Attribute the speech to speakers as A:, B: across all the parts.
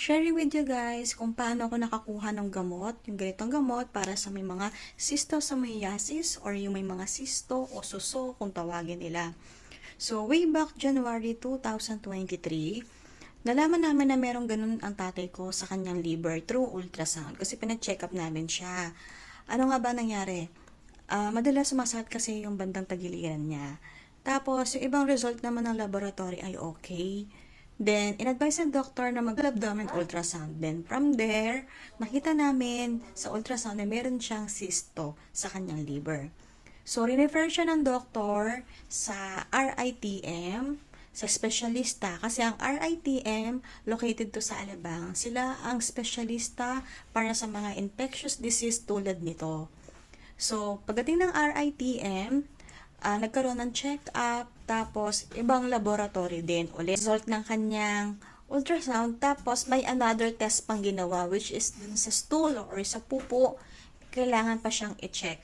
A: sharing with you guys kung paano ako nakakuha ng gamot, yung ganitong gamot para sa may mga cystosomiasis or yung may mga cysto o suso kung tawagin nila. So, way back January 2023, nalaman namin na merong ganun ang tatay ko sa kanyang liver through ultrasound kasi pinag-check up namin siya. Ano nga ba nangyari? Ah, madalas sumasakit kasi yung bandang tagiliran niya. Tapos, yung ibang result naman ng laboratory ay okay. Then, in-advise ng doctor na mag-abdomen ultrasound. Then, from there, nakita namin sa ultrasound na meron siyang cysto sa kanyang liver. So, refer siya ng doktor sa RITM, sa specialista. Kasi ang RITM, located to sa Alabang, sila ang specialista para sa mga infectious disease tulad nito. So, pagdating ng RITM, ah, nagkaroon ng check-up, tapos ibang laboratory din ulit. Result ng kanyang ultrasound, tapos may another test pang ginawa, which is dun sa stool or sa pupo, kailangan pa siyang i-check.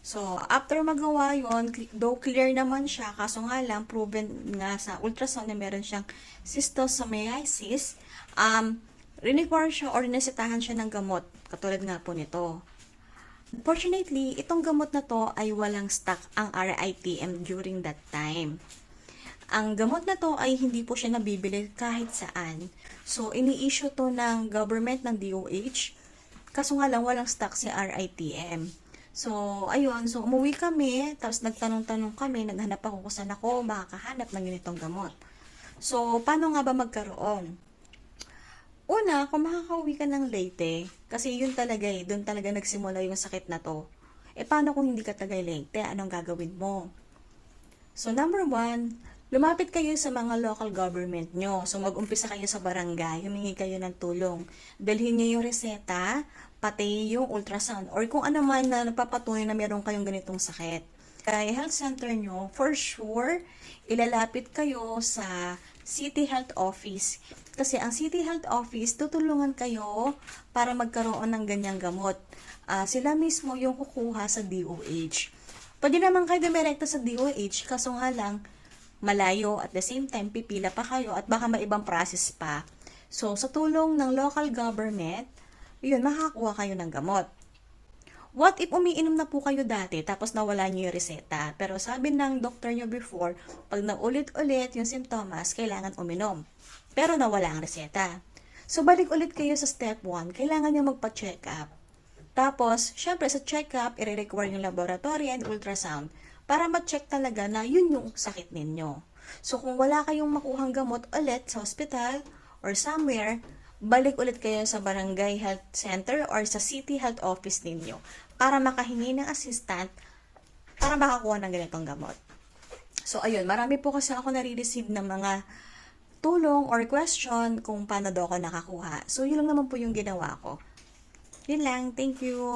A: So, after magawa yon though clear naman siya, kaso nga lang, proven nga sa ultrasound na meron siyang cystosomiasis, um, require siya or nesitahan siya ng gamot, katulad nga po nito. Unfortunately, itong gamot na to ay walang stock ang RITM during that time. Ang gamot na to ay hindi po siya nabibili kahit saan. So, ini-issue to ng government ng DOH. Kaso nga lang, walang stock si RITM. So, ayun. So, umuwi kami. Tapos, nagtanong-tanong kami. Naghanap ako kung saan ako makakahanap ng ganitong gamot. So, paano nga ba magkaroon? Una, kung makakauwi ka ng Leyte, kasi yun talaga eh, doon talaga nagsimula yung sakit na to. Eh, paano kung hindi ka taga Leyte? Anong gagawin mo? So, number one, lumapit kayo sa mga local government nyo. So, mag-umpisa kayo sa barangay, humingi kayo ng tulong. Dalhin nyo yung reseta, pati yung ultrasound, or kung ano man na napapatunay na meron kayong ganitong sakit. Kaya health center nyo, for sure, ilalapit kayo sa City Health Office. Kasi ang City Health Office, tutulungan kayo para magkaroon ng ganyang gamot. Ah, sila mismo yung kukuha sa DOH. Pwede naman kayo dumirekta sa DOH, kaso nga lang, malayo at the same time, pipila pa kayo at baka may ibang process pa. So, sa tulong ng local government, yun, makakakuha kayo ng gamot. What if umiinom na po kayo dati tapos nawala niyo yung reseta? Pero sabi ng doctor niyo before, pag naulit-ulit yung simptomas, kailangan uminom. Pero nawala ang reseta. So balik ulit kayo sa step 1, kailangan niyo magpa-check up. Tapos, syempre sa check-up, i-require yung laboratory and ultrasound para ma-check talaga na yun yung sakit ninyo. So kung wala kayong makuhang gamot ulit sa hospital or somewhere, balik ulit kayo sa barangay health center or sa city health office ninyo para makahingi ng assistant para makakuha ng ganitong gamot. So, ayun, marami po kasi ako nare-receive ng mga tulong or question kung paano daw ako nakakuha. So, yun lang naman po yung ginawa ko. Yun lang. Thank you.